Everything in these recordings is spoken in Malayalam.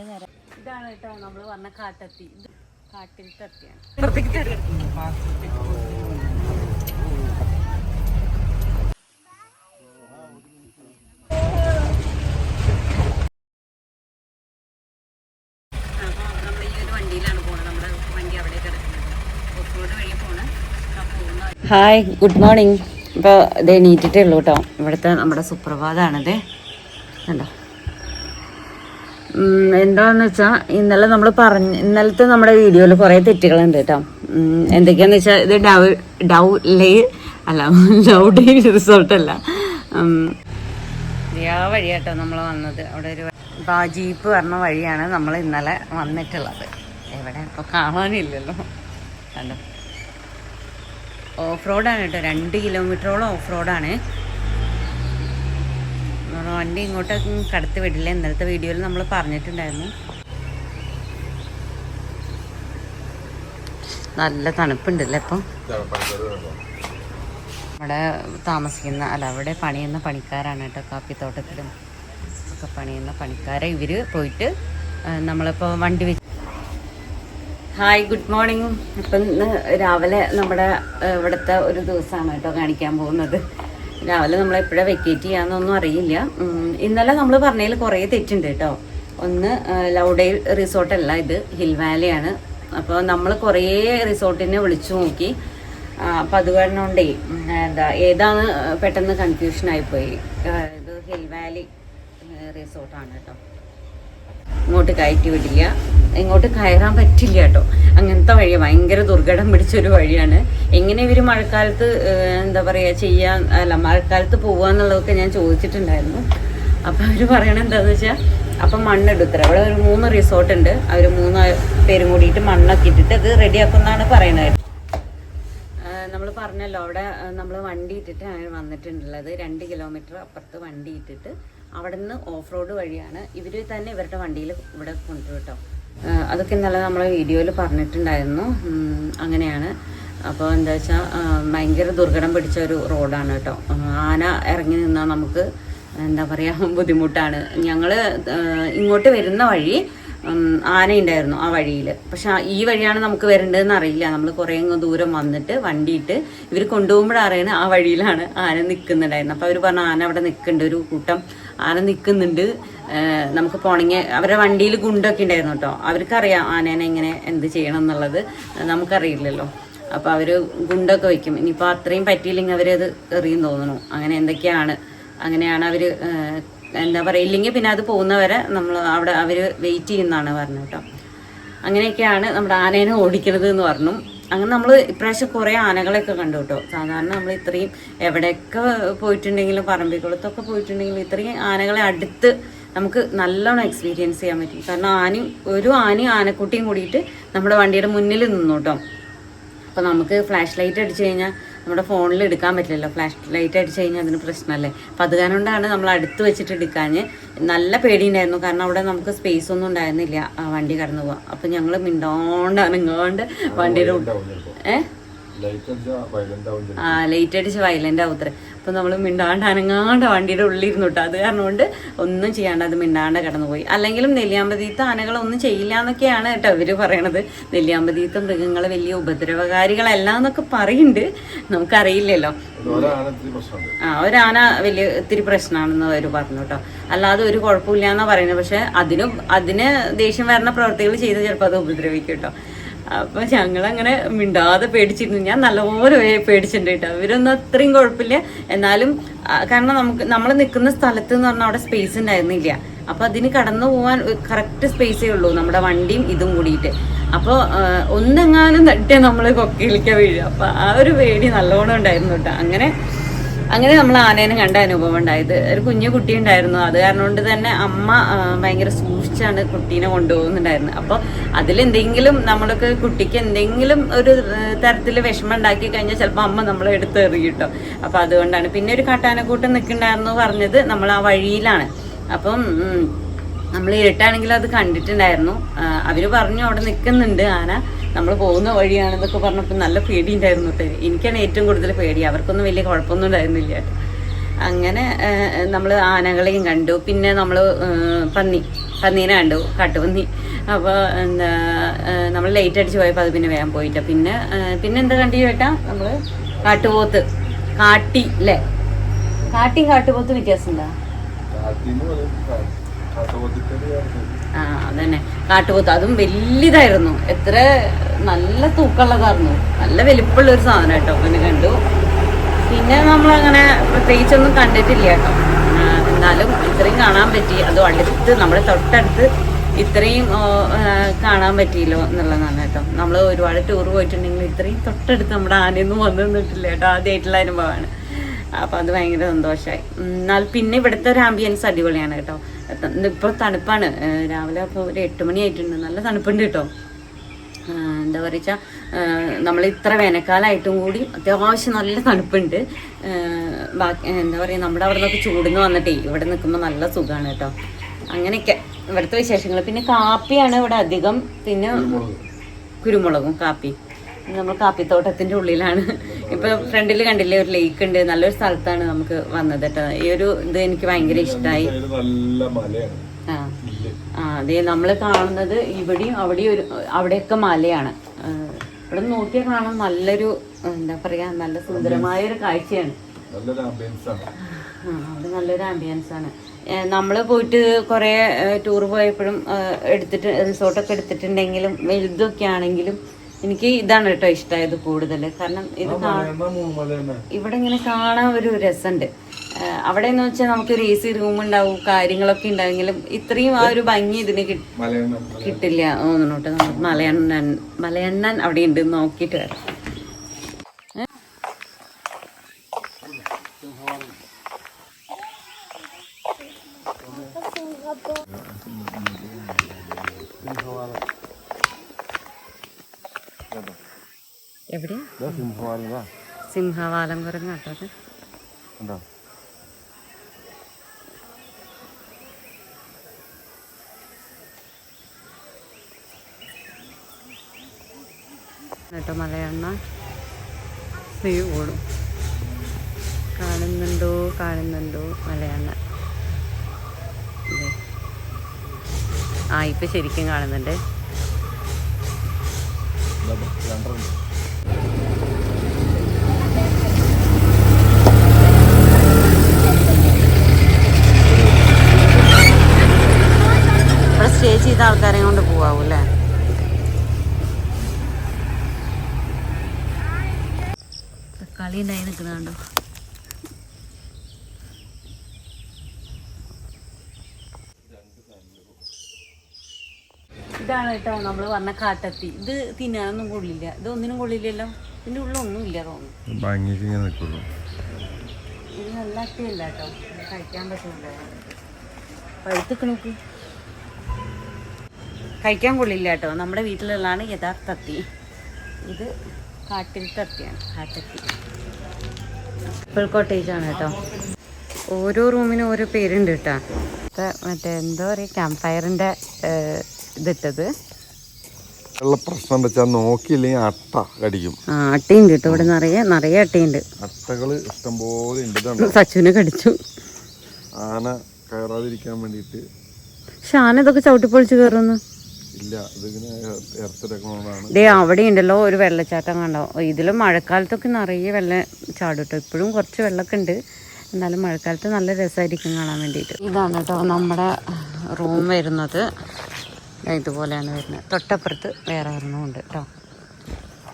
രണ്ട് നേരം ഇതാണ് കേട്ടോ നമ്മൾ വന്ന കാട്ടത്തി. പോണ്. ഹായ് ഗുഡ് മോർണിംഗ് ഇപ്പോൾ ഇത് എണീറ്റിട്ടേ ഉള്ളൂ കേട്ടോ. ഇവിടുത്തെ നമ്മുടെ സുപ്രഭാതമാണിത് കണ്ടോ? ഉം, എന്താന്ന് വെച്ചാൽ ഇന്നലെ നമ്മൾ പറഞ്ഞ ഇന്നലത്തെ നമ്മുടെ വീഡിയോയിൽ കുറേ തെറ്റുകളുണ്ട് കേട്ടോ. എന്തൊക്കെയാന്ന് വെച്ചാൽ ഇത് ഡൗ ഡൗ ലേ അല്ല ഡൗ ഡേ റിസോർട്ട് അല്ല. ഉം, ഇത് ആ വഴിയാട്ടോ നമ്മൾ വന്നത്. അവിടെ ഒരു ഇപ്പം ആ ജീപ്പ് പറഞ്ഞ വഴിയാണ് നമ്മൾ ഇന്നലെ വന്നിട്ടുള്ളത്. എവിടെ? ഇപ്പോൾ കാണാനില്ലല്ലോ. കണ്ടോ? ഓഫ് റോഡാണ് കേട്ടോ. രണ്ട് കിലോമീറ്ററോളം ഓഫ് റോഡാണ് വണ്ടി ഇങ്ങോട്ട് കടത്തി വിടില്ല. ഇന്നലത്തെ വീഡിയോയിൽ നമ്മൾ പറഞ്ഞിട്ടുണ്ടായിരുന്നു. നല്ല തണുപ്പുണ്ടല്ലേ ഇപ്പം? നമ്മുടെ താമസിക്കുന്ന അല്ല അവിടെ പണിയുന്ന പണിക്കാരാണ് കേട്ടോ കാപ്പിത്തോട്ടത്തിലും ഒക്കെ പണിയുന്ന പണിക്കാരെ. ഇവർ പോയിട്ട് നമ്മളിപ്പോൾ വണ്ടി വെച്ച് ഹായ് ഗുഡ് മോർണിംഗ് ഇപ്പം രാവിലെ നമ്മുടെ ഇവിടുത്തെ ഒരു ദിവസമാണ് കേട്ടോ കാണിക്കാൻ പോകുന്നത്. രാവിലെ നമ്മൾ എപ്പോഴാണ് വെക്കേറ്റ് ചെയ്യാന്നൊന്നും അറിയില്ല. ഇന്നലെ നമ്മൾ പറഞ്ഞതിൽ കുറേ തെറ്റുണ്ട് കേട്ടോ. ഒന്ന് ലൗഡേ റിസോർട്ടല്ല ഇത് ഹിൽ വാലിയാണ്. അപ്പോൾ നമ്മൾ കുറേ റിസോർട്ടിനെ വിളിച്ചു നോക്കി. അപ്പം അത് കാരണോണ്ടേ എന്താ ഏതാണ് പെട്ടെന്ന് കൺഫ്യൂഷൻ ആയിപ്പോയി ഇത് ഹിൽ വാലി റിസോർട്ടാണ് കേട്ടോ. ഇങ്ങോട്ട് കയറ്റി വിടില്ല. ഇങ്ങോട്ട് കയറാൻ പറ്റില്ല കേട്ടോ. അങ്ങനത്തെ വഴി ഭയങ്കര ദുർഘടം പിടിച്ചൊരു വഴിയാണ്. എങ്ങനെ ഇവർ മഴക്കാലത്ത് എന്താ പറയുക ചെയ്യാൻ അല്ല മഴക്കാലത്ത് പോവാന്നുള്ളതൊക്കെ ഞാൻ ചോദിച്ചിട്ടുണ്ടായിരുന്നു. അപ്പം അവർ പറയണത് എന്താണെന്ന് വെച്ചാൽ അപ്പം മണ്ണെടുത്തര അവിടെ ഒരു മൂന്ന് റിസോർട്ട് ഉണ്ട്. അവർ മൂന്ന് പേരും കൂടിയിട്ട് മണ്ണൊക്കെ ഇട്ടിട്ട് അത് റെഡിയാക്കുന്നാണ് പറയണത്. നമ്മൾ പറഞ്ഞല്ലോ അവിടെ നമ്മൾ വണ്ടി ഇട്ടിട്ടാണ് വന്നിട്ടുള്ളത്. രണ്ട് കിലോമീറ്റർ അപ്പുറത്ത് വണ്ടി ഇട്ടിട്ട് അവിടെ നിന്ന് ഓഫ് റോഡ് വഴിയാണ് ഇവർ തന്നെ ഇവരുടെ വണ്ടിയിൽ ഇവിടെ ആ, അതൊക്കെ ഇന്നലെ നമ്മളെ വീഡിയോയിൽ പറഞ്ഞിട്ടുണ്ടായിരുന്നു. അങ്ങനെയാണ്. അപ്പോൾ എന്താ വെച്ചാൽ ഭയങ്കര ദുർഘടം പിടിച്ച ഒരു റോഡാണ് കേട്ടോ. ആന ഇറങ്ങി നിന്നാൽ നമുക്ക് എന്താ പറയുക ബുദ്ധിമുട്ടാണ്. ഞങ്ങൾ ഇങ്ങോട്ട് വരുന്ന വഴി ആനയുണ്ടായിരുന്നു ആ വഴിയിൽ പക്ഷെ ഈ വഴിയാണ് നമുക്ക് വരേണ്ടതെന്ന് അറിയില്ല. നമ്മൾ കുറേ ദൂരം വന്നിട്ട് വണ്ടിയിട്ട് ഇവർ കൊണ്ടുപോകുമ്പോഴറിയണ ആ വഴിയിലാണ് ആന നിൽക്കുന്നുണ്ടായിരുന്നു അപ്പോൾ അവർ പറഞ്ഞു ആന അവിടെ നിൽക്കുന്നുണ്ട് ഒരു കൂട്ടം ആന നിൽക്കുന്നുണ്ട് നമുക്ക് പോണെങ്കിൽ അവരുടെ വണ്ടിയിൽ ഗുണ്ടൊക്കെ ഉണ്ടായിരുന്നു കേട്ടോ. അവർക്കറിയാം ആനേനെ എങ്ങനെ എന്ത് ചെയ്യണം എന്നുള്ളത്. നമുക്കറിയില്ലല്ലോ. അപ്പോൾ അവർ ഗുണ്ടൊക്കെ വയ്ക്കും ഇനിയിപ്പോൾ അത്രയും പറ്റിയില്ലെങ്കിൽ അവരത് എറിയും തോന്നുന്നു. അങ്ങനെ എന്തൊക്കെയാണ്? അങ്ങനെയാണ് അവർ എന്താ പറയുക ഇല്ലെങ്കിൽ പിന്നെ അത് പോകുന്നവരെ നമ്മൾ അവിടെ അവർ വെയിറ്റ് ചെയ്യുന്നതാണ് പറഞ്ഞത് കേട്ടോ. അങ്ങനെയൊക്കെയാണ് നമ്മുടെ ആനേനെ ഓടിക്കുന്നത് എന്ന് പറഞ്ഞു. അങ്ങനെ നമ്മൾ ഇപ്രാവശ്യം കുറേ ആനകളെയൊക്കെ കണ്ടു കേട്ടോ. സാധാരണ നമ്മൾ ഇത്രയും എവിടെയൊക്കെ പോയിട്ടുണ്ടെങ്കിലും പറമ്പിക്കുളത്തൊക്കെ പോയിട്ടുണ്ടെങ്കിലും ഇത്രയും ആനകളെ അടുത്ത് നമുക്ക് നല്ലോണം എക്സ്പീരിയൻസ് ചെയ്യാൻ പറ്റും. കാരണം ആനയും ഒരു ആനയും ആനക്കുട്ടിയും കൂടിയിട്ട് നമ്മുടെ വണ്ടിയുടെ മുന്നിൽ നിന്നു കേട്ടോ. അപ്പോൾ നമുക്ക് ഫ്ലാഷ് ലൈറ്റ് അടിച്ചു കഴിഞ്ഞാൽ നമ്മുടെ ഫോണിൽ എടുക്കാൻ പറ്റില്ലല്ലോ. ഫ്ലാഷ് ലൈറ്റ് അടിച്ച് കഴിഞ്ഞാൽ അതിന് പ്രശ്നമല്ലേ? അപ്പം അത് നമ്മൾ അടുത്ത് വെച്ചിട്ട് എടുക്കാൻ നല്ല പേടിയുണ്ടായിരുന്നു. കാരണം അവിടെ നമുക്ക് സ്പേസ് ഒന്നും ഉണ്ടായിരുന്നില്ല. ആ വണ്ടി കടന്നു പോവാം. അപ്പം ഞങ്ങൾ മിണ്ടോണ്ട് അനങ്ങാണ്ട് വണ്ടിയുടെ ഏഹ് ആ ലൈറ്റ് അടിച്ച് വയലന്റ് ആവുത്രേ അപ്പൊ നമ്മൾ മിണ്ടാണ്ട് അനങ്ങാണ്ട് വണ്ടിയുടെ ഉള്ളിരുന്നു കേട്ടോ അത് കാരണം കൊണ്ട് ഒന്നും ചെയ്യാണ്ട് അത് മിണ്ടാണ്ട് കടന്നുപോയി. അല്ലെങ്കിലും നെല്ലിയാമ്പതിയത്തെ ആനകളൊന്നും ചെയ്യില്ല എന്നൊക്കെയാണ് കേട്ടോ ഇവർ പറയണത്. നെല്ലിയാമ്പതിയത്തെ മൃഗങ്ങൾ വലിയ ഉപദ്രവകാരികളല്ല എന്നൊക്കെ പറയുന്നുണ്ട് നമുക്കറിയില്ലല്ലോ. ആ ഒരാന വലിയ ഇത്തിരി പ്രശ്നമാണെന്ന് അവർ പറഞ്ഞു കേട്ടോ അല്ലാതെ ഒരു കുഴപ്പമില്ല എന്നാ പറയുന്നത് പക്ഷെ അതിനും അതിന് ദേഷ്യം വരുന്ന പ്രവർത്തികൾ ചെയ്ത് ചിലപ്പോൾ അത് ഉപദ്രവിക്കും കേട്ടോ അപ്പൊ ഞങ്ങളങ്ങനെ മിണ്ടാതെ പേടിച്ചിരുന്നു. ഞാൻ നല്ലപോലെ പേടിച്ചിട്ടുണ്ട് കേട്ടോ. ഇവരൊന്നും അത്രയും കുഴപ്പമില്ല. എന്നാലും കാരണം നമുക്ക് നമ്മൾ നിൽക്കുന്ന സ്ഥലത്ത് എന്ന് പറഞ്ഞാൽ അവിടെ സ്പേസ് ഉണ്ടായിരുന്നില്ല. അപ്പൊ അതിന് കടന്നു പോകാൻ കറക്റ്റ് സ്പേസേ ഉള്ളൂ. നമ്മുടെ വണ്ടിയും ഇതും കൂടിയിട്ട്. അപ്പോൾ ഒന്നെങ്ങാനും തട്ടിയ നമ്മൾ കൊക്കയിലേക്ക് വീഴുക. അപ്പൊ ആ ഒരു പേടി നല്ലോണം ഉണ്ടായിരുന്നു കേട്ടോ. അങ്ങനെ അങ്ങനെ നമ്മൾ ആനേനെ കണ്ട അനുഭവം ഉണ്ടായത്. ഒരു കുഞ്ഞു കുട്ടി ഉണ്ടായിരുന്നു. അത് കാരണം കൊണ്ട് തന്നെ അമ്മ ഭയങ്കര ഭയങ്കര സൂക്ഷിച്ചാണ് കുട്ടീനെ കൊണ്ടുപോകുന്നുണ്ടായിരുന്നത്. അപ്പോൾ അതിലെന്തെങ്കിലും നമ്മൾക്ക് കുട്ടിക്ക് എന്തെങ്കിലും ഒരു തരത്തിൽ വിഷമം ഉണ്ടാക്കി കഴിഞ്ഞാൽ ചിലപ്പോൾ അമ്മ നമ്മളെ എടുത്ത് എറിയിട്ടോ അപ്പൊ അപ്പോൾ അതുകൊണ്ടാണ്. പിന്നെ ഒരു കാട്ടാനക്കൂട്ടം നിൽക്കണ്ടായിരുന്നു പറഞ്ഞത് നമ്മൾ ആ വഴിയിലാണ്. അപ്പം നമ്മൾ ഇരുട്ടാണെങ്കിൽ അത് കണ്ടിട്ടുണ്ടായിരുന്നു. അവർ പറഞ്ഞു അവിടെ നിൽക്കുന്നുണ്ട് ആന. നമ്മൾ പോകുന്ന വഴിയാണെന്നൊക്കെ പറഞ്ഞപ്പോൾ നല്ല പേടി ഉണ്ടായിരുന്നു എനിക്കാണ് ഏറ്റവും കൂടുതൽ പേടി. അവർക്കൊന്നും വലിയ കുഴപ്പമൊന്നും ഉണ്ടായിരുന്നില്ല അങ്ങനെ നമ്മൾ ആനകളെയും കണ്ടു. പിന്നെ നമ്മൾ പന്നി. പന്നീനെ കണ്ടു കാട്ടുപന്നി അപ്പോൾ എന്താ നമ്മൾ ലേറ്റ് അടിച്ച് പോയപ്പോൾ അത് പിന്നെ വേഗം പോയിട്ട് പിന്നെ പിന്നെ എന്താ കണ്ടു ചേട്ടാ? നമ്മൾ കാട്ടുപോത്ത്. കാട്ടി അല്ലേ കാട്ടി കാട്ടുപോത്ത് വ്യത്യാസം എന്താ. ആ അതന്നെ. കാട്ടുപോത്ത് അതും വലിയതായിരുന്നു എത്ര നല്ല തൂക്കമുള്ളതായിരുന്നു. നല്ല വലിപ്പമുള്ള ഒരു സാധനം കേട്ടോ. പിന്നെ കണ്ടു. പിന്നെ നമ്മളങ്ങനെ പ്രത്യേകിച്ചൊന്നും കണ്ടിട്ടില്ല കേട്ടോ. എന്നാലും ഇത്രയും കാണാൻ പറ്റി. അതും അടുത്ത് നമ്മുടെ തൊട്ടടുത്ത് ഇത്രയും കാണാൻ പറ്റിയല്ലോ എന്നുള്ളതാണ് കേട്ടോ. നമ്മൾ ഒരുപാട് ടൂർ പോയിട്ടുണ്ടെങ്കിൽ ഇത്രയും തൊട്ടടുത്ത് നമ്മുടെ ആനയൊന്നും വന്നു നിന്നിട്ടില്ല കേട്ടോ ആദ്യമായിട്ടുള്ള അനുഭവമാണ്. അപ്പം അത് ഭയങ്കര സന്തോഷമായി എന്നാൽ പിന്നെ ഇവിടുത്തെ ഒരു ആംബിയൻസ് അടിപൊളിയാണ് കേട്ടോ. ഇപ്പോൾ തണുപ്പാണ്. രാവിലെ അപ്പോൾ ഒരു എട്ട് മണി ആയിട്ടുണ്ട്. നല്ല തണുപ്പുണ്ട് കേട്ടോ. എന്താ പറയുക നമ്മൾ ഇത്ര വേനൽക്കാലമായിട്ടും കൂടി അത്യാവശ്യം നല്ല തണുപ്പുണ്ട്. ബാക്കി എന്താ പറയുക നമ്മുടെ അവിടെ നിന്നൊക്കെ ചൂടുന്ന് വന്നിട്ടേ ഇവിടെ നിൽക്കുമ്പോൾ നല്ല സുഖമാണ് കേട്ടോ. അങ്ങനെയൊക്കെ. ഇവിടുത്തെ വിശേഷങ്ങൾ പിന്നെ കാപ്പിയാണ് ഇവിടെ അധികം. പിന്നെ കുരുമുളകും കാപ്പി. നമ്മൾ കാപ്പിത്തോട്ടത്തിന്റെ ഉള്ളിലാണ്. ഇപ്പൊ ഫ്രണ്ടിൽ കണ്ടില്ലേ ഒരു ലേക്ക് ഉണ്ട്. നല്ലൊരു സ്ഥലത്താണ് നമുക്ക് വന്നത് കേട്ടോ. ഈ ഒരു ഇത് എനിക്ക് ഭയങ്കര ഇഷ്ടമായി ആ. ആ അതെ നമ്മൾ കാണുന്നത് ഇവിടെയും അവിടെയും ഒരു അവിടെയൊക്കെ മലയാണ്. ഇവിടെ നോക്കിയാൽ കാണാൻ നല്ലൊരു എന്താ പറയാ നല്ല സുന്ദരമായ ഒരു കാഴ്ചയാണ്. നല്ലൊരു ആംബിയൻസ് ആണ്. നമ്മൾ അവിടെ നല്ലൊരു ആംബിയൻസ് ആണ്. നമ്മൾ പോയിട്ട് കുറേ ടൂർ പോയപ്പോഴും എടുത്തിട്ട് റിസോർട്ടൊക്കെ എടുത്തിട്ടുണ്ടെങ്കിലും വലുതൊക്കെ ആണെങ്കിലും എനിക്ക് ഇതാണ് കേട്ടോ ഇഷ്ടമായത് കൂടുതൽ കാരണം ഇത് ഇവിടെ ഇങ്ങനെ കാണാൻ ഒരു രസമുണ്ട് അവിടെ എന്ന് വെച്ചാൽ നമുക്കൊരു എ സി റൂം ഉണ്ടാവും കാര്യങ്ങളൊക്കെ ഉണ്ടാവെങ്കിലും ഇത്രയും ആ ഒരു ഭംഗി ഇതിന് കിട്ടില്ല തോന്നുന്നു കേട്ടോ നമുക്ക് മലയണ്ണൻ മലയണ്ണൻ അവിടെ ഉണ്ട് നോക്കിയിട്ട് വരാം? എവിടെയാ? സിംഹവാലം സിംഹവാലം കുരങ്ങ് മലയെണ്ണ. സ്ത്രീ ഓടും. കാണുന്നുണ്ടോ? കാണുന്നുണ്ടോ? മലയണ്ണ. ആ ഇപ്പം ശരിക്കും കാണുന്നുണ്ട്. ഇവിടെ സ്റ്റേ ചെയ്ത ആൾക്കാരെ കൊണ്ട് പോവാവൂ തക്കാളി ഉണ്ടായി നിൽക്കുന്നുണ്ടോ ഇതാണ് കേട്ടോ നമ്മൾ പറഞ്ഞ കാട്ടത്തി. ഇത് തിന്നാനൊന്നും കൊള്ളില്ല. ഇത് ഒന്നിനും കൊള്ളില്ലല്ലോ. ഇതിന്റെ ഉള്ളൊന്നും ഇല്ല തോന്നുന്നു. ഇത് നല്ല അത്തിയല്ല കേട്ടോ. കഴിക്കാൻ പറ്റില്ല പഴുത്തുക്കണക്ക് നോക്ക്. കഴിക്കാൻ കൊള്ളില്ല കേട്ടോ. നമ്മുടെ വീട്ടിലുള്ളതാണ് യഥാർത്ഥ അത്തി ഇത് കാട്ടിൽ തത്തിയാണ്. കാട്ടത്തി. ആപ്പിൾ കോട്ടേജ് ആണ് കേട്ടോ. ഓരോ റൂമിനും ഓരോ പേരുണ്ട് കേട്ടോ. മറ്റേ എന്താ പറയുക ക്യാമ്പ് ഫയറിന്റെ ഇതിട്ടത്. ഉള്ള പ്രശ്നം വെച്ചാൽ നോക്കിയില്ലെങ്കിൽ അട്ട കടിക്കും. ആ അട്ടയുണ്ട് കേട്ടോ. ഇവിടെ നിറയെ നിറയെ അട്ടയുണ്ട്. അട്ടകൾ ഇഷ്ടംപോലെ ഉണ്ട് സച്ചുവിനെ കടിച്ചു. ആന കയറാതിരിക്കാൻ വേണ്ടിയിട്ട്. ഷാന ഇതൊക്കെ ചവിട്ടിപ്പൊളിച്ച് കയറുന്നു. ദേ അവിടെ ഉണ്ടല്ലോ ഒരു വെള്ളച്ചാട്ടം കണ്ടോ? ഇതിലും മഴക്കാലത്തൊക്കെ നിറയെ വെള്ളം ചാടുട്ടോ. ഇപ്പോഴും കുറച്ച് വെള്ളമൊക്കെ ഉണ്ട് എന്നാലും മഴക്കാലത്ത് നല്ല രസമായിരിക്കും കാണാൻ വേണ്ടിയിട്ട്. ഇതാണ് കേട്ടോ നമ്മുടെ റൂം വരുന്നത്. ഇതുപോലെയാണ് വരുന്നത്. തൊട്ടപ്പുറത്ത് വേറെ ഒരെണ്ണമുണ്ട് കേട്ടോ.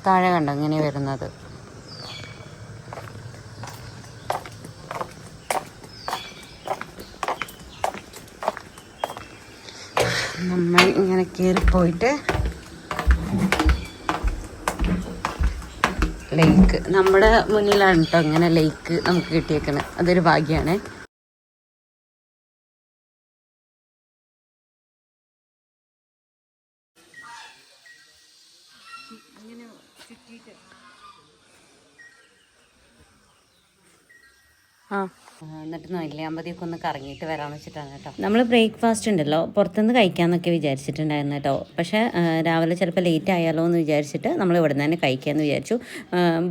താഴെ കണ്ടോ ഇങ്ങനെ വരുന്നത്. നമ്മൾ ഇങ്ങനെ കയറി പോയിട്ട് ലേക്ക് നമ്മുടെ മുന്നിലാണ് കേട്ടോ ഇങ്ങനെ ലേക്ക് നമുക്ക് കിട്ടിയേക്കുന്നത് അതൊരു ഭാഗ്യമാണ് എന്നിട്ട് നെല്ലിയാമ്പതിയൊക്കെ ഒന്ന് കറങ്ങിയിട്ട് വരാമെന്ന് വെച്ചിട്ടാണ് കേട്ടോ. നമ്മൾ ബ്രേക്ക്ഫാസ്റ്റ് ഉണ്ടല്ലോ പുറത്തുനിന്ന് കഴിക്കാമെന്നൊക്കെ വിചാരിച്ചിട്ടുണ്ടായിരുന്നു കേട്ടോ. പക്ഷേ രാവിലെ ചിലപ്പോൾ ലേറ്റ് ആയാലോ എന്ന് വിചാരിച്ചിട്ട് നമ്മൾ ഇവിടെ തന്നെ കഴിക്കാമെന്ന് വിചാരിച്ചു.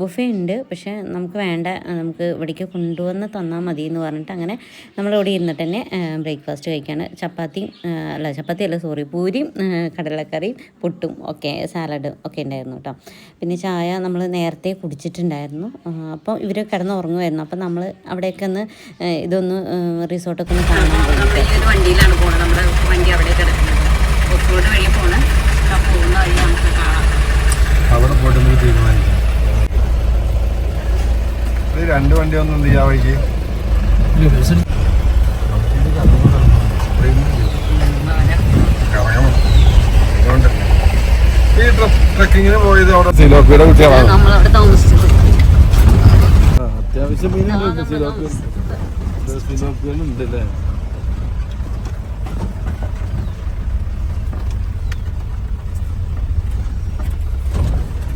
ബുഫേ ഉണ്ട് പക്ഷേ നമുക്ക് വേണ്ട നമുക്ക് ഇവിടേക്ക് കൊണ്ടുവന്ന് തന്നാൽ മതി എന്ന് പറഞ്ഞിട്ട് അങ്ങനെ നമ്മൾ നമ്മളിവിടെ ഇരുന്നിട്ട് തന്നെ ബ്രേക്ക്ഫാസ്റ്റ് കഴിക്കാണ്. ചപ്പാത്തിയും അല്ല ചപ്പാത്തി അല്ല സോറി പൂരിയും കടലക്കറിയും പുട്ടും ഒക്കെ സാലഡ് ഒക്കെ ഉണ്ടായിരുന്നു കേട്ടോ. പിന്നെ ചായ നമ്മൾ നേരത്തെ കുടിച്ചിട്ടുണ്ടായിരുന്നു. അപ്പോൾ ഇവർ കിടന്ന് ഉറങ്ങുമായിരുന്നു അപ്പോൾ നമ്മൾ അവിടെയൊക്കെ ഒന്ന് ഇതൊന്ന് റിസോർട്ടൊക്കെ ഒന്ന് കാണാൻ വണ്ടിയിലാണ് പോകുന്നത് നമ്മുടെ വണ്ടി അവിടെ കിടക്കുന്നത് ഓഫ് റോഡ് വഴി പോണ്. ആ പോകുന്ന വഴി നമുക്ക് കാണാം. അവിടെ പോയിട്ട് നമുക്ക് തീരുമാനിക്കാം. രണ്ട് വണ്ടി ഒന്നും എന്ത് ചെയ്യാൻ വഴിക്ക്? ഈ ട്രക്കിങ്ങിന് പോയത് അവിടെ സിലോപ്പിയുടെ കുട്ടികളാണ് നമ്മളവിടെ അത്യാവശ്യം മീനുണ്ട് സിലോപ്പിയനുണ്ട് അല്ലേ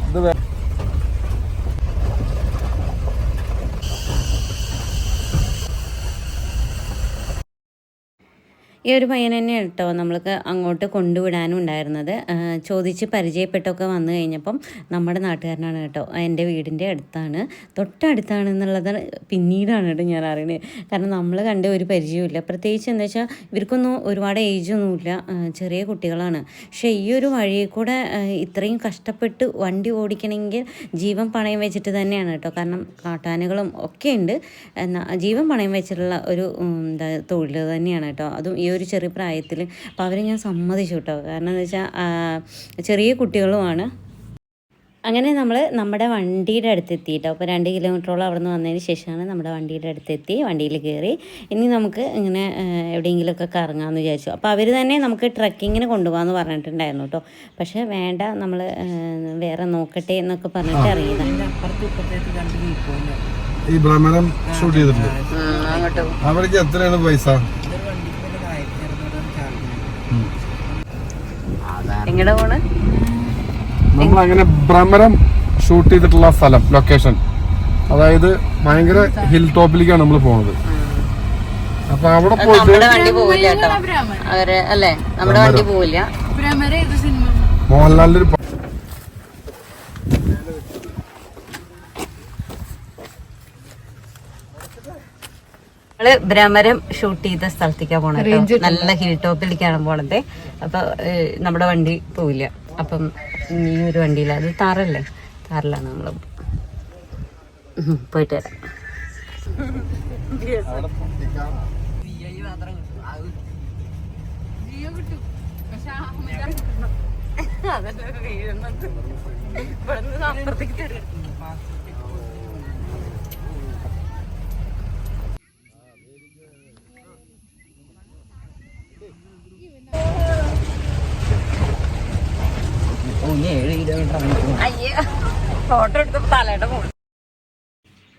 ഇത് ഈ ഒരു പയ്യൻ തന്നെ കേട്ടോ നമ്മൾക്ക് അങ്ങോട്ട് കൊണ്ടുവിടാനും ഉണ്ടായിരുന്നത്. ചോദിച്ച് പരിചയപ്പെട്ടൊക്കെ വന്നു കഴിഞ്ഞപ്പം നമ്മുടെ നാട്ടുകാരനാണ് കേട്ടോ. എന്റെ വീടിന്റെ അടുത്താണ്. തൊട്ടടുത്താണ് എന്നുള്ളത് പിന്നീടാണ് കേട്ടോ ഞാൻ അറിയണത് കാരണം നമ്മൾ കണ്ട ഒരു പരിചയമില്ല പ്രത്യേകിച്ച് എന്താ വെച്ചാൽ ഇവർക്കൊന്നും ഒരുപാട് ഏജൊന്നുമില്ല ഒന്നുമില്ല. ചെറിയ കുട്ടികളാണ്. പക്ഷേ ഈ ഒരു വഴിയിൽ കൂടെ ഇത്രയും കഷ്ടപ്പെട്ട് വണ്ടി ഓടിക്കണമെങ്കിൽ ജീവൻ പണയം വെച്ചിട്ട് തന്നെയാണ് കേട്ടോ. കാരണം കാട്ടാനകളും ഒക്കെ ഉണ്ട്. ജീവൻ പണയം വെച്ചിട്ടുള്ള ഒരു എന്താ തൊഴിൽ തന്നെയാണ് കേട്ടോ. അതും ഈ ചെറിയ പ്രായത്തിൽ അപ്പോൾ അവരെ ഞാൻ സമ്മതിച്ചു കേട്ടോ. കാരണം എന്ന് വെച്ചാൽ ചെറിയ കുട്ടികളുമാണ്. അങ്ങനെ നമ്മൾ നമ്മുടെ വണ്ടിയുടെ അടുത്തെത്തി കേട്ടോ. അപ്പോൾ രണ്ട് കിലോമീറ്ററോളം അവിടെ നിന്ന് വന്നതിന് ശേഷമാണ് നമ്മുടെ വണ്ടിയുടെ അടുത്തെത്തി വണ്ടിയിൽ കയറി. ഇനി നമുക്ക് ഇങ്ങനെ എവിടെയെങ്കിലുമൊക്കെ കറങ്ങാമെന്ന് വിചാരിച്ചു. അപ്പോൾ അവർ തന്നെ നമുക്ക് ട്രക്കിങ്ങിന് കൊണ്ടുപോകാമെന്ന് പറഞ്ഞിട്ടുണ്ടായിരുന്നു കേട്ടോ. പക്ഷേ വേണ്ട നമ്മൾ വേറെ നോക്കട്ടെ എന്നൊക്കെ പറഞ്ഞിട്ട് ഇറങ്ങിയതാണ് ഈ ഭ്രമണം ഷൂട്ട് ചെയ്തിട്ടുണ്ട്. അവർക്ക് എത്രയാണ് പൈസ? എങ്ങടെ പോണ്? നമ്മൾ അങ്ങനെ ഭ്രമരം ഷൂട്ട് ചെയ്തിട്ടുള്ള സ്ഥലം ലൊക്കേഷൻ അതായത് ഭയങ്കര ഹിൽ ടോപ്പിലേക്കാണ് നമ്മൾ പോണത്. അപ്പൊ അവിടെ പോയിട്ട് നമ്മുടെ വണ്ടി പോവില്ല കേട്ടോ. അവർ അല്ലേ? നമ്മുടെ വണ്ടി പോവില്ല. മോഹൻലാലിന്റെ ഒരു നമ്മൾ ഭ്രമരം ഷൂട്ട് ചെയ്ത സ്ഥലത്തേക്കാണ് പോണത് നല്ല ഹിൽ ടോപ്പിലേക്കാണ് പോണത്. അപ്പൊ നമ്മുടെ വണ്ടി പോവില്ല. അപ്പം ഈ ഒരു വണ്ടിയില്ല അത് താറല്ലേ താറിലാണ് നമ്മൾ പോയിട്ട് വരാം.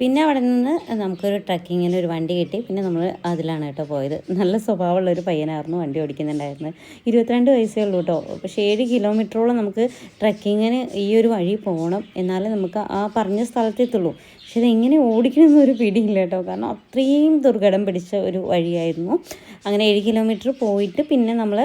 പിന്നെ അവിടെ നിന്ന് നമുക്കൊരു ട്രക്കിങ്ങിന് ഒരു വണ്ടി കിട്ടി. പിന്നെ നമ്മൾ അതിലാണ് കേട്ടോ പോയത്. നല്ല സ്വഭാവമുള്ള ഒരു പയ്യനായിരുന്നു വണ്ടി ഓടിക്കുന്നുണ്ടായിരുന്നത്. ഇരുപത്തിരണ്ട് വയസ്സേ ഉള്ളൂ കേട്ടോ. പക്ഷേ ഏഴ് കിലോമീറ്ററോളം നമുക്ക് ട്രക്കിങ്ങിന് ഈ ഒരു വഴി പോകണം എന്നാലേ നമുക്ക് ആ പറഞ്ഞ സ്ഥലത്തെത്തുള്ളൂ. പക്ഷെ ഇതെങ്ങനെ ഓടിക്കണമെന്ന് ഒരു പിടിയില്ല കേട്ടോ കാരണം അത്രയും ദുർഘടം പിടിച്ച ഒരു വഴിയായിരുന്നു. അങ്ങനെ ഏഴ് കിലോമീറ്റർ പോയിട്ട് പിന്നെ നമ്മൾ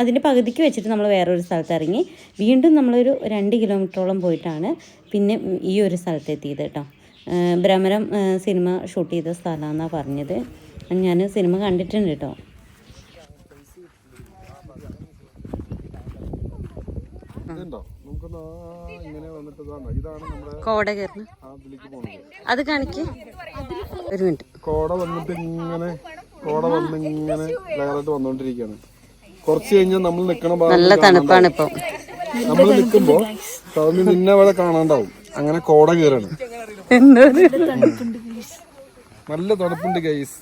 അതിന്റെ പകുതിക്ക് വെച്ചിട്ട് നമ്മൾ വേറൊരു സ്ഥലത്ത് ഇറങ്ങി. വീണ്ടും നമ്മളൊരു രണ്ട് കിലോമീറ്ററോളം പോയിട്ടാണ് പിന്നെ ഈ ഒരു സ്ഥലത്തെത്തിയത് കേട്ടോ. ഏഹ് ഭ്രമരം സിനിമ ഷൂട്ട് ചെയ്ത സ്ഥലമാണെന്നാണ് പറഞ്ഞത്. ഞാൻ സിനിമ കണ്ടിട്ടുണ്ട് കേട്ടോ. ഇതുണ്ടോ? ഇങ്ങനെ വന്നിട്ട് ഇതാണോ ഇതാണ് നമ്മുടെ കോട കയറുന്നു. ആ പോകുന്നത് അത് കാണിക്ക്. ഒരു മിനിറ്റ്. കോട വന്നിട്ട് ഇങ്ങനെ കോട വന്ന് ഇങ്ങനെ ലെയറായിട്ട് വന്നോണ്ടിരിക്കുകയാണ് കുറച്ച് കഴിഞ്ഞാൽ നമ്മൾ നിക്കണ നല്ല തണുപ്പാണ് ഇപ്പം. നമ്മൾ നിക്കുമ്പോ സൗമ്യ നിന്നെ അവിടെ കാണാണ്ടാവും. അങ്ങനെ കോട കയറാണ്. എന്തോ നല്ല തണുപ്പുണ്ട് ഗൈസ്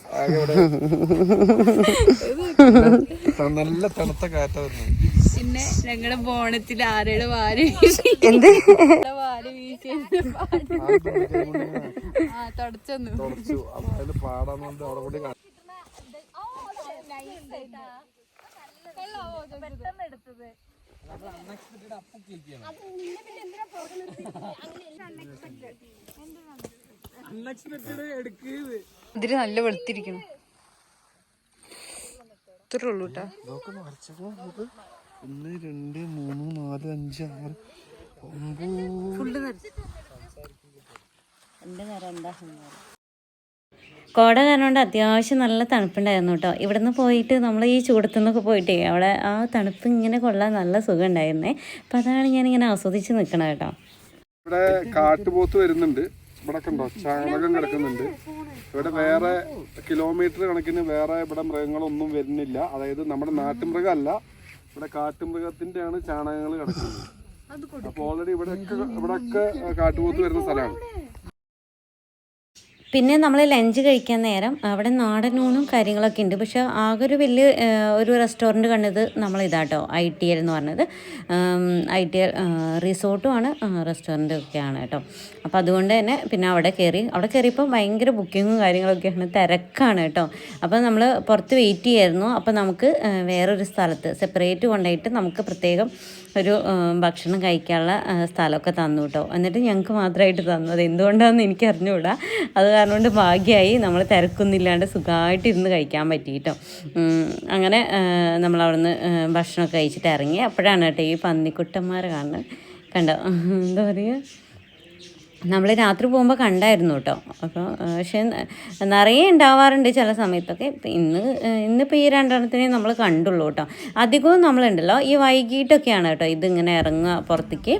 നല്ല തണുത്ത കാറ്റ പിന്നെ ഞങ്ങളുടെ ബോണത്തിൽ ആരുടെ വാര വീശി എന്ത് അപ്പൊ വീശി ആ പിന്നെ തുടച്ചു. അപ്പൊ അതിന് പാടാന്നുകൊണ്ട് അവിടെ കൂടി കാണാം ഇതിൽ നല്ല വെളുത്തിരിക്കണം ഇത്രേ ഉള്ളൂ കേട്ടോ ഒന്ന് രണ്ട് മൂന്ന് നാല് അഞ്ച് ആറ് കോട കാരണം കൊണ്ട് അത്യാവശ്യം നല്ല തണുപ്പുണ്ടായിരുന്നു കേട്ടോ ഇവിടുന്ന് പോയിട്ട് നമ്മൾ ഈ ചൂടത്തു നിന്നൊക്കെ പോയിട്ടേ അവിടെ ആ തണുപ്പ് ഇങ്ങനെ കൊള്ളാൻ നല്ല സുഖം ഉണ്ടായിരുന്നേ അപ്പം അതാണ് ഞാനിങ്ങനെ ആസ്വദിച്ച് നിൽക്കണത് കേട്ടോ ഇവിടെ കാട്ടുപോത്ത് വരുന്നുണ്ട്. ഇവിടെ കണ്ടോ ചാണകം കിടക്കുന്നുണ്ട്. ഇവിടെ വേറെ കിലോമീറ്റർ കണക്കിന് വേറെ ഇവിടെ മൃഗങ്ങളൊന്നും വരുന്നില്ല. അതായത് നമ്മുടെ നാട്ടുമൃഗമല്ല ഇവിടെ കാട്ടുമൃഗത്തിന്റെ ആണ് ചാണകങ്ങൾ കിടക്കുന്നത്. അപ്പൊ ഓൾറെഡി ഇവിടെയൊക്കെ ഇവിടെയൊക്കെ കാട്ടുപോത്ത് വരുന്ന സ്ഥലമാണ്. പിന്നെ നമ്മൾ ലഞ്ച് കഴിക്കാൻ നേരം അവിടെ നാടൻ ഊണും കാര്യങ്ങളൊക്കെ ഉണ്ട്. പക്ഷെ ആകെ ഒരു വലിയ ഒരു റെസ്റ്റോറന്റ് കണ്ടത് നമ്മൾ ഇതാട്ടോ ഐ ടി എൽ എന്ന് പറഞ്ഞത് ഐ ടി എൽ റിസോർട്ടുമാണ് റെസ്റ്റോറന്റും ഒക്കെയാണ് കേട്ടോ. അപ്പോൾ അതുകൊണ്ട് തന്നെ പിന്നെ അവിടെ കയറി അവിടെ കയറിയപ്പോൾ ഭയങ്കര ബുക്കിങ്ങും കാര്യങ്ങളൊക്കെയാണ് തിരക്കാണ് കേട്ടോ. അപ്പോൾ നമ്മൾ പുറത്ത് വെയിറ്റ് ചെയ്യായിരുന്നു. അപ്പോൾ നമുക്ക് വേറൊരു സ്ഥലത്ത് സെപ്പറേറ്റ് കൊണ്ടുപോയിട്ട് നമുക്ക് പ്രത്യേകം ഒരു ഭക്ഷണം കഴിക്കാനുള്ള സ്ഥലമൊക്കെ തന്നു കേട്ടോ. എന്നിട്ട് ഞങ്ങൾക്ക് മാത്രമായിട്ട് തന്നു. അത് എന്തുകൊണ്ടാണെന്ന് എനിക്ക് അറിഞ്ഞുകൂടാ അത് കാരണം കൊണ്ട് ഭാഗ്യമായി നമ്മൾ തിരക്കൊന്നുമില്ലാണ്ട് സുഖമായിട്ട് ഇരുന്ന് കഴിക്കാൻ പറ്റി കേട്ടോ. അങ്ങനെ നമ്മൾ അവിടുന്ന് ഭക്ഷണമൊക്കെ കഴിച്ചിട്ട് ഇറങ്ങി. അപ്പോഴാണ് കേട്ടോ ഈ പന്നിക്കുട്ടന്മാരെ കാണുന്നത്. കണ്ടോ? എന്താ പറയുക? നമ്മൾ രാത്രി പോകുമ്പോൾ കണ്ടായിരുന്നു കേട്ടോ. അപ്പോൾ പക്ഷേ നിറയെ ഉണ്ടാവാറുണ്ട് ചില സമയത്തൊക്കെ. ഇന്ന് ഇന്നിപ്പോൾ ഈ രണ്ടെണ്ണത്തിനെ നമ്മൾ കണ്ടുള്ളൂ കേട്ടോ. അധികവും നമ്മളുണ്ടല്ലോ ഈ വൈകിട്ടൊക്കെയാണ് കേട്ടോ ഇതിങ്ങനെ ഇറങ്ങുക പുറത്തേക്ക്.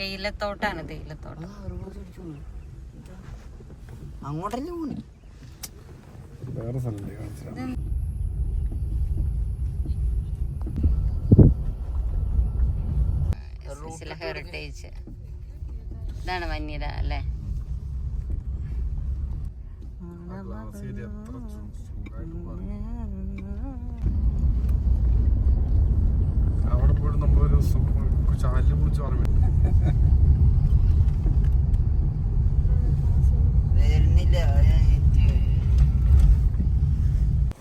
തേയിലത്തോട്ടാണ് തേയിലത്തോട്ടം. അങ്ങോട്ടല്ലേ പോണി? വേറെ സ്ഥലം കാണിച്ചു ഹെറിറ്റേജ്. ഇതാണ് വന്യത അല്ലേ? അവിടെ പോയിട്ട് നമ്മളൊരു ചാലിനെ കുറിച്ച് പറഞ്ഞു വരുന്നില്ല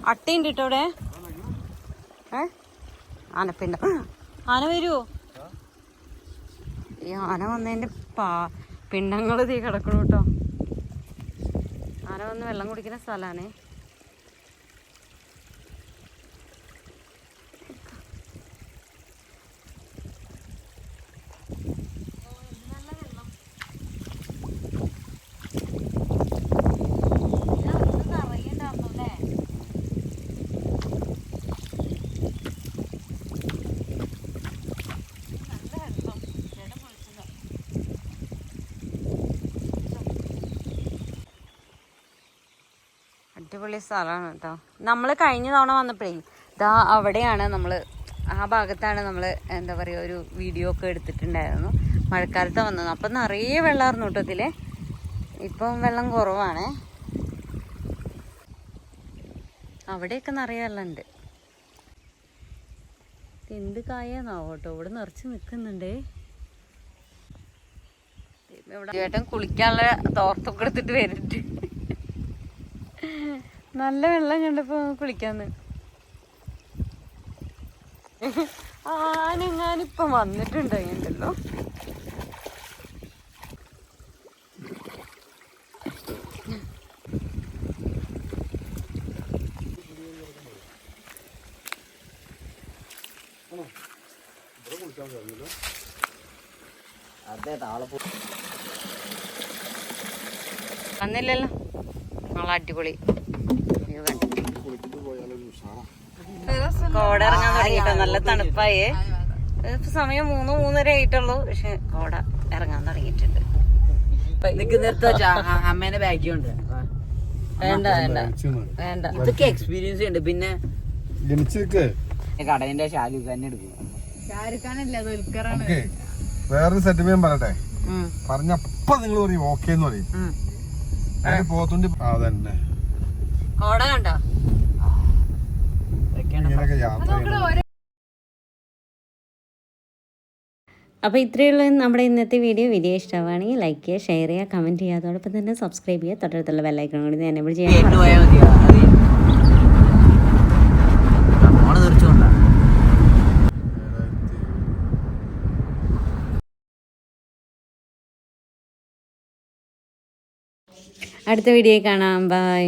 അട്ടയുണ്ട് കേട്ടോ അവിടെ? ഏ? ആനപ്പിണ്ട ആന വരുമോ ഈ ആന വന്നതിന്റെ പാ പിണ്ടങ്ങൾ തീ കിടക്കണു കേട്ടോ. ആന വന്ന് വെള്ളം കുടിക്കുന്ന സ്ഥലമാണേ അടിപൊളി സ്ഥലമാണ് കേട്ടോ. നമ്മൾ കഴിഞ്ഞ തവണ വന്നപ്പോഴേ ഇതാ അവിടെയാണ് നമ്മൾ ആ ഭാഗത്താണ് നമ്മൾ എന്താ പറയുക ഒരു വീഡിയോ ഒക്കെ എടുത്തിട്ടുണ്ടായിരുന്നു. മഴക്കാലത്ത് വന്നത്. അപ്പം നിറയെ വെള്ളമായിരുന്നു കേട്ടോ ഇപ്പം വെള്ളം കുറവാണ്. അവിടെയൊക്കെ നിറയെ വെള്ളമുണ്ട്. എന്ത് കായെന്നാവും കേട്ടോ? ഇവിടെ നിറച്ച് നിൽക്കുന്നുണ്ടേ ചേട്ടൻ കുളിക്കാനുള്ള തോർത്തൊക്കെ എടുത്തിട്ട് വരുന്നുണ്ട്. നല്ല വെള്ളം കണ്ടപ്പോ കുളിക്കാന്ന്. ആനെങ്ങാനിപ്പൊ പോ വന്നില്ലല്ലോ. നാളെ അടിപൊളി. കോട ഇറങ്ങാൻ തുടങ്ങിട്ടോ നല്ല തണുപ്പായേ. ഇപ്പൊ സമയം മൂന്ന് മൂന്നര ആയിട്ടുള്ളൂ. പക്ഷെ കോട ഇറങ്ങാൻ തുടങ്ങിയിട്ടുണ്ട്. നിക്ക് നിർത്താ അമ്മേനെ ബാക്കി ഉണ്ട് വേണ്ട വേണ്ട. വേണ്ട. ഇതൊക്കെ എക്സ്പീരിയൻസ് ഉണ്ട്. പിന്നെ കടലിന്റെ ഷാലു തന്നെ എടുക്കും. വേറൊരു സെറ്റപ്പ് ഞാൻ പറയട്ടെ? പറഞ്ഞപ്പോ നിങ്ങൾ പറയും ഓക്കെ എന്ന് പറയും. പോത്തുണ്ടി അതന്നെ. കോട കണ്ടോ? അപ്പോൾ ഇത്രയേ ഉള്ളൂ നമ്മുടെ ഇന്നത്തെ വീഡിയോ. വീഡിയോ ഇഷ്ടമാണെങ്കിൽ ലൈക്ക് ചെയ്യുക ഷെയർ ചെയ്യുക കമന്റ് ചെയ്യുക. അതോടൊപ്പം തന്നെ സബ്സ്ക്രൈബ് ചെയ്യുക. തൊട്ടടുത്തുള്ള ബെല്ലൈക്കൺ കൂടി എനേബിൾ ചെയ്യാൻ പോയാൽ അടുത്ത വീഡിയോ കാണാം. ബൈ